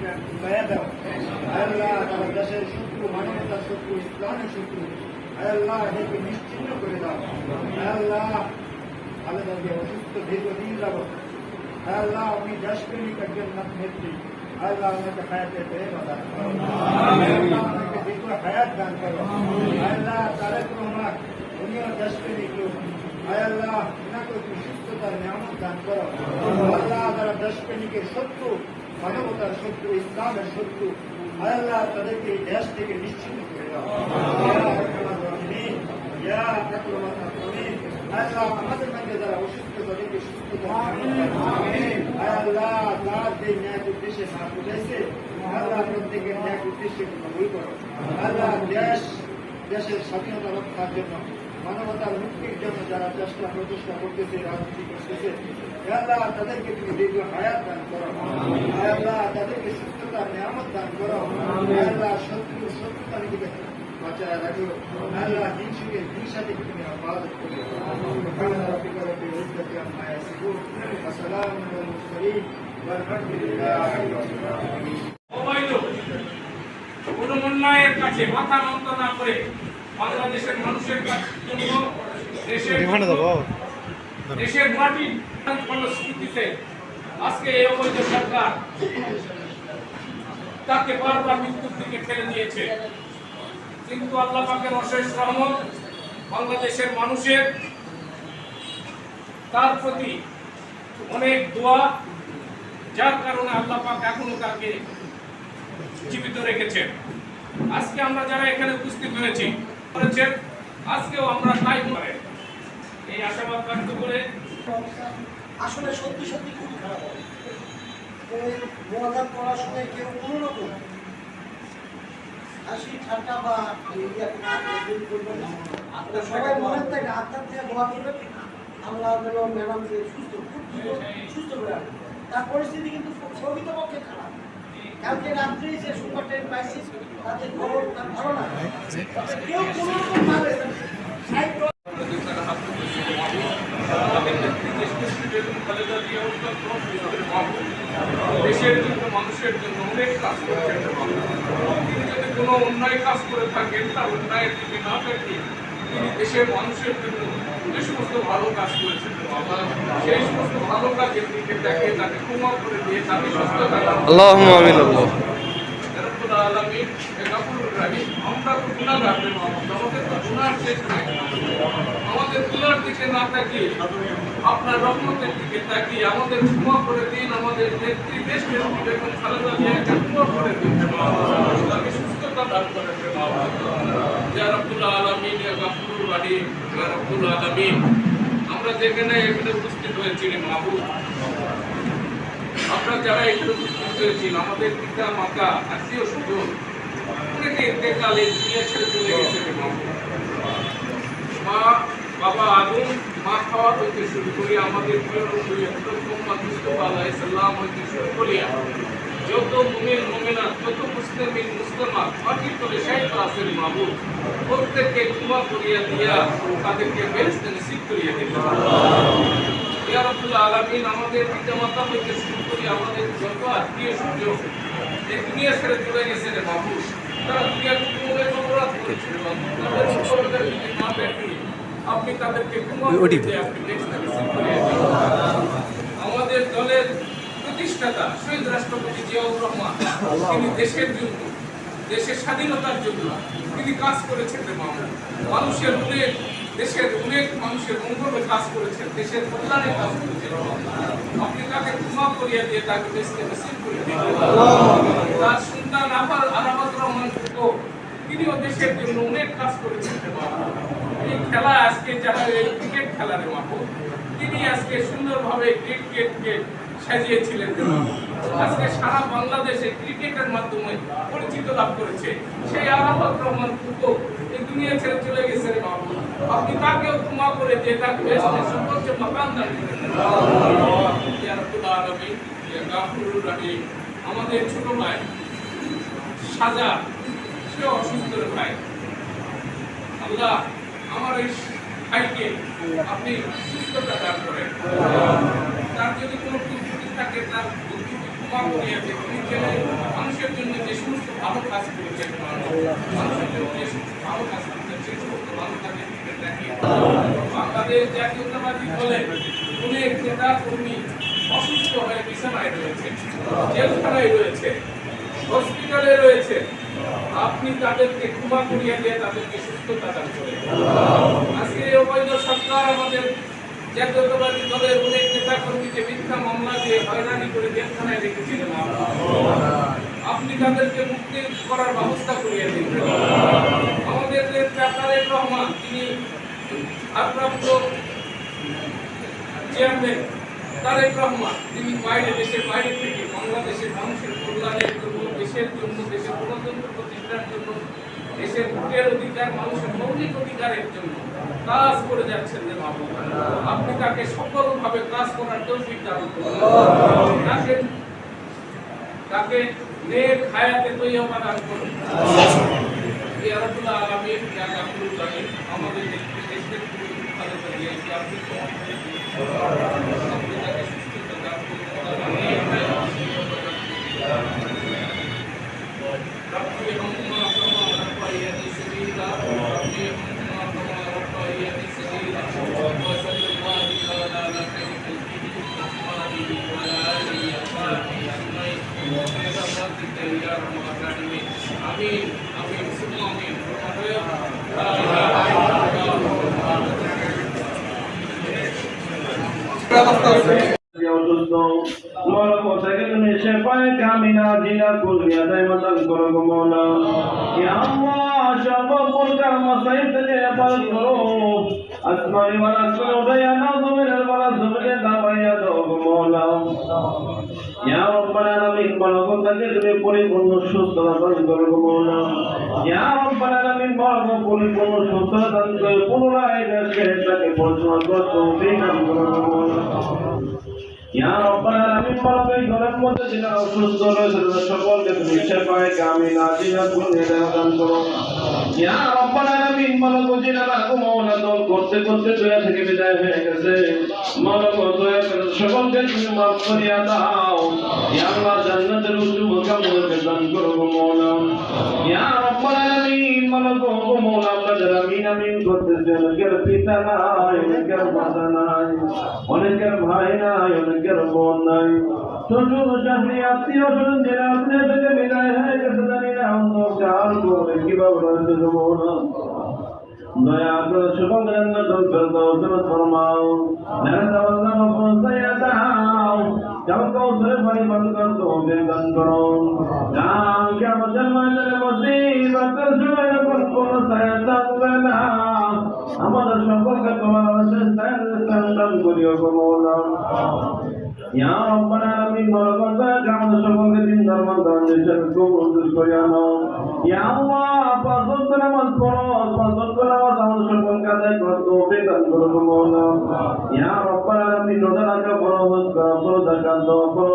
গায়া দাও আল্লাহ তারা দেশের শত্রু মানবতার শত্রু ইসলামের শত্রু আল্লাহ এদেরকে নিশ্চিন্ন করে দাও আল্লাহ আল্লাহকে অসুস্থ দীর্ঘদিন যাবত আল্লাহ আপনি দেশপ্রেমিক একজন নেত্রী আল্লাহ আমাকে হায়াতে পেয়ে দান করো আল্লাহ আমাকে দীর্ঘ হায়াত দান করো আল্লাহ তারেক রহমান উনিও দেশপ্রেমিক লোক আয় আল্লাহ ওনাকে একটু সুস্থতার নিয়ামত দান করো আল্লাহ তারা দেশপ্রেমিকের শত্রু মানবতার শত্রু, ইসলামের শত্রু। আল্লাহ তাদেরকে এই দেশ থেকে নিশ্চিন্ন করে দাও। আল্লাহ আমাদের মধ্যে যারা অসুস্থ, তাদেরকে সুস্থতা আয় আল্লাহ তার যে ন্যায় উদ্দেশ্যে না বুঝাইছে আল্লাহ প্রত্যেকের ন্যায় উদ্দেশ্যে কবুল করো স্বাধীনতা রক্ষার জন্য মানবতার মুক্তির জন্য যারা চেষ্টা প্রচেষ্টা করতেছে রাজনীতি করতেছে আল্লাহ তাদেরকে তুমি দীর্ঘ হায়াত দান করো। আল্লাহ তাদেরকে সুস্থতা নিয়ামত দান করো। আল্লাহ শত্রু শত্রুতা নিজেকে বাঁচায় রাখো। আল্লাহ হিংসুকে হিংসা থেকে তুমি হেফাজত করিও আসসালাম অন্যায়ের কাছে মাথা নত না করে বাংলাদেশের মানুষের জন্য দেশের দেশের মাটি ফলশ্রুতিতে আজকে এই অবৈধ সরকার তাকে বারবার মৃত্যুর দিকে ঠেলে দিয়েছে। কিন্তু আল্লাহ পাকের অশেষ রহমত বাংলাদেশের মানুষের তার প্রতি অনেক দোয়া যার কারণে আল্লাহ পাক এখনও তাকে জীবিত রেখেছেন। আজকে আমরা যারা এখানে উপস্থিত হয়েছি আসলে সত্যি সত্যি খুবই খারাপ হবে। এই মজার পড়াশোনায় কেউ কোনো রকম হাসি, ঠাট্টা বা ইয়ে। তো সবাই মনের থেকে আত্মার থেকে দোয়া করবে আল্লাহ যেন ম্যাডামকে সুস্থ সুস্থ করে তার পরিস্থিতি কিন্তু প্রকৃতপক্ষে খারাপ। কালকে রাত্রেই যে সংবাদটা আমি পাইছি তাতে খবর তার ভালো কেউ কোনো রকম ভাবে দেশের জন্য মানুষের জন্য অনেক কাজ করেছেন তিনি যদি কোনো অন্যায় কাজ করে থাকেন তার অন্যায়ের দিকে না থাকে তিনি দেশের মানুষের জন্য যে সমস্ত ভালো কাজ করেছেন সেই সমস্ত ভালো কাজের দিকে দেখে তাকে কুমার করে দিয়ে তাকে সুস্থ থাকা আপনার রহমতের দিকে তাকিয়ে আমাদের ক্ষমা করে দিন আমাদের নেত্রী দেশকে করে আমরা যেখানে এখানে উপস্থিত হয়েছি রে আমরা যারা এখানে উপস্থিত হয়েছি আমাদের পিতা মাতা আত্মীয় স্বজন অনেকে চলে গেছে। মা বাবা আদম মা খাওয়া হইতে শুরু করি আমাদের প্রিয় নবী হযরত মুহাম্মদ মুস্তাফা হইতে শুরু করিয়া যত মুমিন মুমিনাত যত মুসলিমিন শাহিদ আছেন মাহবুব। প্রত্যেককে ক্ষমা করিয়া দিয়া তাদেরকে বেহেশত নসিব করিয়া দিন। ইয়া রাব্বুল আলামিন আমাদের পিতামাতা হইতে শুরু করি আমাদের যত আত্মীয় স্বজন এই দুনিয়া ছেড়ে চলে গেছে রে বাবু তারা দুনিয়ার অপরাধ করেছে তাদের অপরাধের না দেখে আপনি তাদেরকে ক্ষমা করে আপনি আমাদের দলের প্রতিষ্ঠাতা শহীদ রাষ্ট্রপতি জিয়াউর রহমান তিনি দেশের জন্য দেশের স্বাধীনতার জন্য তিনি কাজ করেছেন রে মামু মানুষের অনেক দেশের অনেক মানুষের মঙ্গলে কাজ করেছেন দেশের কল্যাণে কাজ করেছেন। আপনি তাকে ক্ষমা করিয়া দিয়ে তাকে দেশকে নসিব করে তার সন্তান আবার আরামাত রহমান তিনিও দেশের জন্য অনেক কাজ করেছেন এই খেলা আজকে যারা এই ক্রিকেট খেলা রে মামু তিনি আজকে সুন্দরভাবে ক্রিকেটকে সাজিয়েছিলেন আজকে সারা বাংলাদেশে ক্রিকেটের মাধ্যমে পরিচিত লাভ করেছে। সেই আরাফাত রহমান ফুটো এই দুনিয়া ছেড়ে চলে গেছে রে বাবু। আপনি তাকেও ক্ষমা করে যে তাকে বেহেশতের সর্বোচ্চ মাকাম দান আমাদের ছোট ভাই, সাজা, সে অসুস্থ ভাই। আল্লাহ আমার এই ভাইকে আপনি সুস্থতা দান করেন। তার যদি কোনো তার মানুষের জন্য যে সমস্ত ভালো কাজ মানুষের জন্য যে সমস্ত ভালো কাজ সমস্ত কর্মী অসুস্থ হয়ে বিছানায় রয়েছে, জেলখানায় রয়েছে, হসপিটালে রয়েছে। আপনি তাদেরকে ক্ষমা করিয়া দিয়ে তাদেরকে সুস্থতা দান আজকে অবৈধ সরকার আমাদের জাতীয়তাবাদী দলের অনেক নেতা কর্মীকে মিথ্যা মামলা দিয়ে হয়রানি করে জেলখানায় রেখেছিলেন, আপনি তাদেরকে মুক্তি করার ব্যবস্থা করিয়ে দিন। আমাদের নেতা তারেক রহমান, তিনি ভারপ্রাপ্ত চেয়ারম্যান তারেক রহমান, তিনি বাইরে দেশের বাইরে থেকে বাংলাদেশের মানুষের কল্যাণের জন্য, দেশের জন্য, দেশের গণতন্ত্র প্রতিষ্ঠার জন্য দেশের ভোটের অধিকার মানুষের মৌলিক অধিকারের জন্য কাজ করে যাচ্ছেন রে বাবু আপনি তাকে সফলভাবে কাজ করার তৌফিক দান করুন তাকে তাকে নেক হায়াতে তৈয়বা দান করুন এই আল্লাহ আলামিন ইয়া গাফুরুর রহিম আমাদের দেশকে দেশের ভালো দিয়েছি আপনি তো আপনি তাকে সুস্থতা দান করুন ربي هما মৌলা ইয়া আল্লাহ সর্বপ্রকার মসাইব থেকে হেফাজত করো আসমানি ওয়ালা সুন উঠাইয়া নাও জমিনের ওয়ালা জমিনে দাবাইয়া দাও গো মৌলা ইয়া রব্বাল আলামিন বলো কোথাকে তুমি পরিপূর্ণ সুস্থতা দান করো গো মৌলা ইয়া রব্বাল আলামিন বলো পরিপূর্ণ সুস্থতা দান করে পুনরায় দেশকে তাকে পরিচালনা করতে তৌফিক দান করো গো মৌলা ইয়া রব্বাল আলামিন বলবে ঘরের মধ্যে যারা অসুস্থ রয়েছে সকলকে তুমি শেফায়ে কামিলা জিনাত গুণে দান করো করতে করতে দয়া থেকে বিদায় হয়ে গেছে। মানব দয়া করে ইয়া আল্লাহ, জান্নাতের উচ্চ আমিন করতেছি অনেকের পিতা নাই, অনেকের মাতা নাই, অনেকের ভাই নাই, অনেকের বোন নাই। শ্বশুর, শাশুড়ি, আত্মীয় স্বজন যারা আপনি থেকে বিদায় হয়ে গেছে, জানি না অন্ধকার করে কীভাবে রয়েছে বোন দয়া করে সকল জান্নাতুল ফেরদাউস ফরমাও। নাজাওয়াল্লাহ মাফরুসায়া দাও। যাও কৌশলে পরিমাণ কর তৌফিক করো। নাম কিয়ামতের ময়দানে মুসিবতের সময় কোন ছায়া থাকবে না আমাদের সকলকে তোমার অশেষ ছায়ার স্থান দান করিও গো মৌলা। ইয়া রব্বাল আলামিন বরকত আমাদের সকলকে দিন ধর্ম দান হিসেবে কবুল করিয়া নাও ইয়া আল্লাহ, পাঁচ নামাজ পড়ো, পাঁচ নামাজ আমাদের সকলকে আদায় করতে তৌফিক দান করো গো মৌলা। ইয়া রব্বাল আলামিন, রোজা রাখা বড় হজ করা বড় জাকাত দেওয়া বড়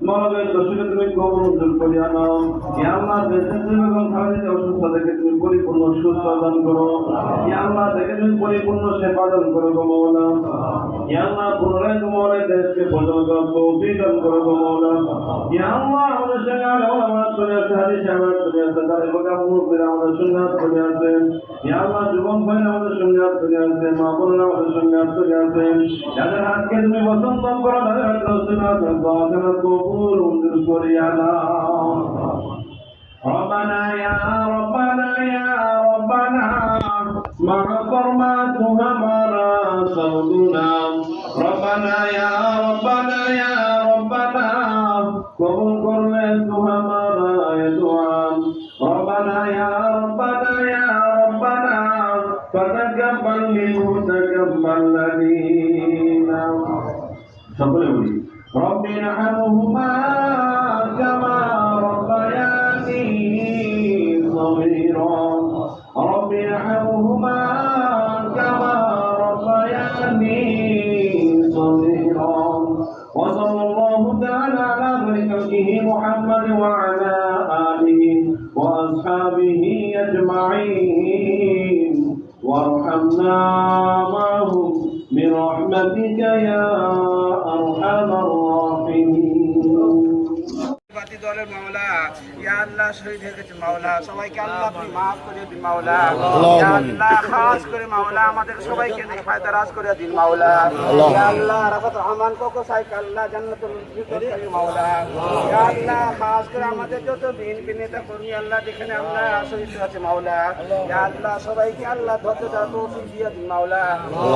মৌলা গো দর্শকে তুমি কবুল করিয়া নাও ইয়া দেশে তুমি এবং খালিদের অসুস্থ থেকে তুমি পরিপূর্ণ সুস্থ দান করো ইয়া দেখে তুমি ইয়া ইয়া ইয়া যাদের হাতকে তুমি পছন্দ করো তাদের হাত কবুল মঞ্জুর করিয়া নাও ربنا يا ربنا يا ربنا مع فرماتها مرا صوتنا ربنا يا ربنا يا ربنا قبول قرنتها مرا يدعى ربنا يا ربنا يا ربنا فتقبل منه تقبل الذين সকলে বলি رب ارحمهما كما ربياني صغيرا. رب ارحمهما كما ربياني صغيرا. وصلى الله تعالى على بركته محمد وعلى آله وأصحابه أجمعين. وارحمنا معهم برحمتك يا أرحم الراحمين. ইয়া আল্লাহ শহীদ হয়ে গেছে মাওলা। সবাইকে আল্লাহ আপনি মাফ করে দিন মাওলা। ইয়া আল্লাহ খাস করে মাওলা আমাদের সবাইকে ফায়দা রাজ করে দিন মাওলা। ইয়া আল্লাহ রাফাত রহমান কোকো সাইক আল্লাহ জান্নাতুল ফিরদৌস মাওলা। ইয়া আল্লাহ খাস করে আমাদের যত বিএনপি নেতা কর্মী আল্লাহ যেখানে আমরা শহীদ হয়েছে মাওলা। ইয়া আল্লাহ সবাইকে আল্লাহ ধৈর্য তৌফিক দিয়ে দিন মাওলা।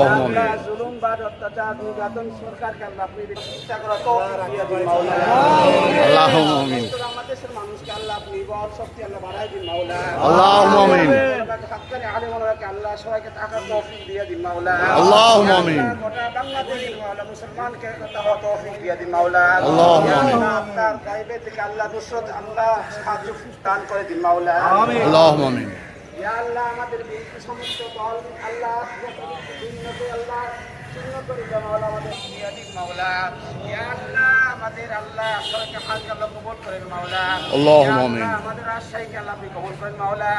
ইয়া আল্লাহ জুলুম বাদ অত্যাচার নির্যাতন সরকারকে আল্লাহ আপনি চিকিৎসা করা তৌফিক দিয়ে দিন মাওলা। আল্লাহুম্মা আমিন। দেশের মানুষকে আল্লাহ আপনি বল শক্তি আল্লাহ বাড়াই দিন মাওলা আমিন। হাক্কানি আল্লাহ সবাইকে টাকার তৌফিক দিয়ে দিন মাওলা আল্লাহুম্মা আমিন। আল্লাহ, গোটা বাংলাদেশের মাওলা মুসলমানকে তাওয়া তৌফিক দিয়ে দিন মাওলা আল্লাহুম্মা ইয়া আমিন। আল্লাহ, আপনার গায়বে থেকে আল্লাহ নুসরত আল্লাহ সাহায্য দান করে দিন মাওলা আমিন। ইয়া আল্লাহ আমাদের সমস্ত দল আল্লাহ ভিন্নতে আল্লাহ শূন্য করে দাও মাওলা আমাদের দিয়ে দিন মাওলা ইয়া আল্লাহ আমাদের আল্লাহ সবাইকে হাজ আল্লাহ কবুল করেন মাওলা। আমিন। আমাদের রাজশাহীকে আল্লাহ আপনি কবুল করেন মাওলা।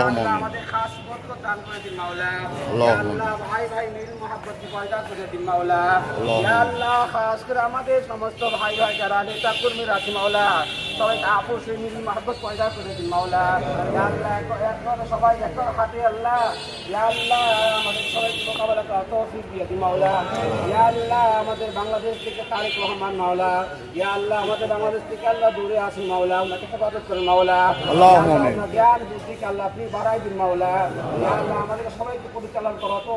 আমিন। আমাদের খাস বরকত দান করে দিন মাওলা। আল্লাহ ভাই ভাই মিল মোহাব্বত কি পয়দা করে দিন মাওলা। আল্লাহুম্মা ইয়া আল্লাহ খাস করে আমাদের সমস্ত ভাই ভাই যারা নেতা কর্মীরা আছে মাওলা সবাইকে আপোষ মিল মোহাব্বত পয়দা করে দিন মাওলা। ইয়া আল্লাহ এক- একবার সবাই একটা হাতে আল্লাহ। ইয়া আল্লাহ আমাদের সবাইকে মোকাবেলা করার তৌফিক দিয়ে দিন মাওলা। ইয়া আল্লাহ আমাদের বাংলাদেশ থেকে তারেক রহমান মাওলা। ইয়া আল্লাহ আমাদের বাংলাদেশ থেকে আল্লাহ দূরে আসেন মাওলা ওনাকে হেফাজত করেন মাওলা। আল্লাহুম্মা আমিন। আপনার জ্ঞান বুদ্ধিকে আল্লাহ আপনি বাড়াই দিন মাওলা। ইয়া আল্লাহ আমাদের সবাইকে পরিচালন করো।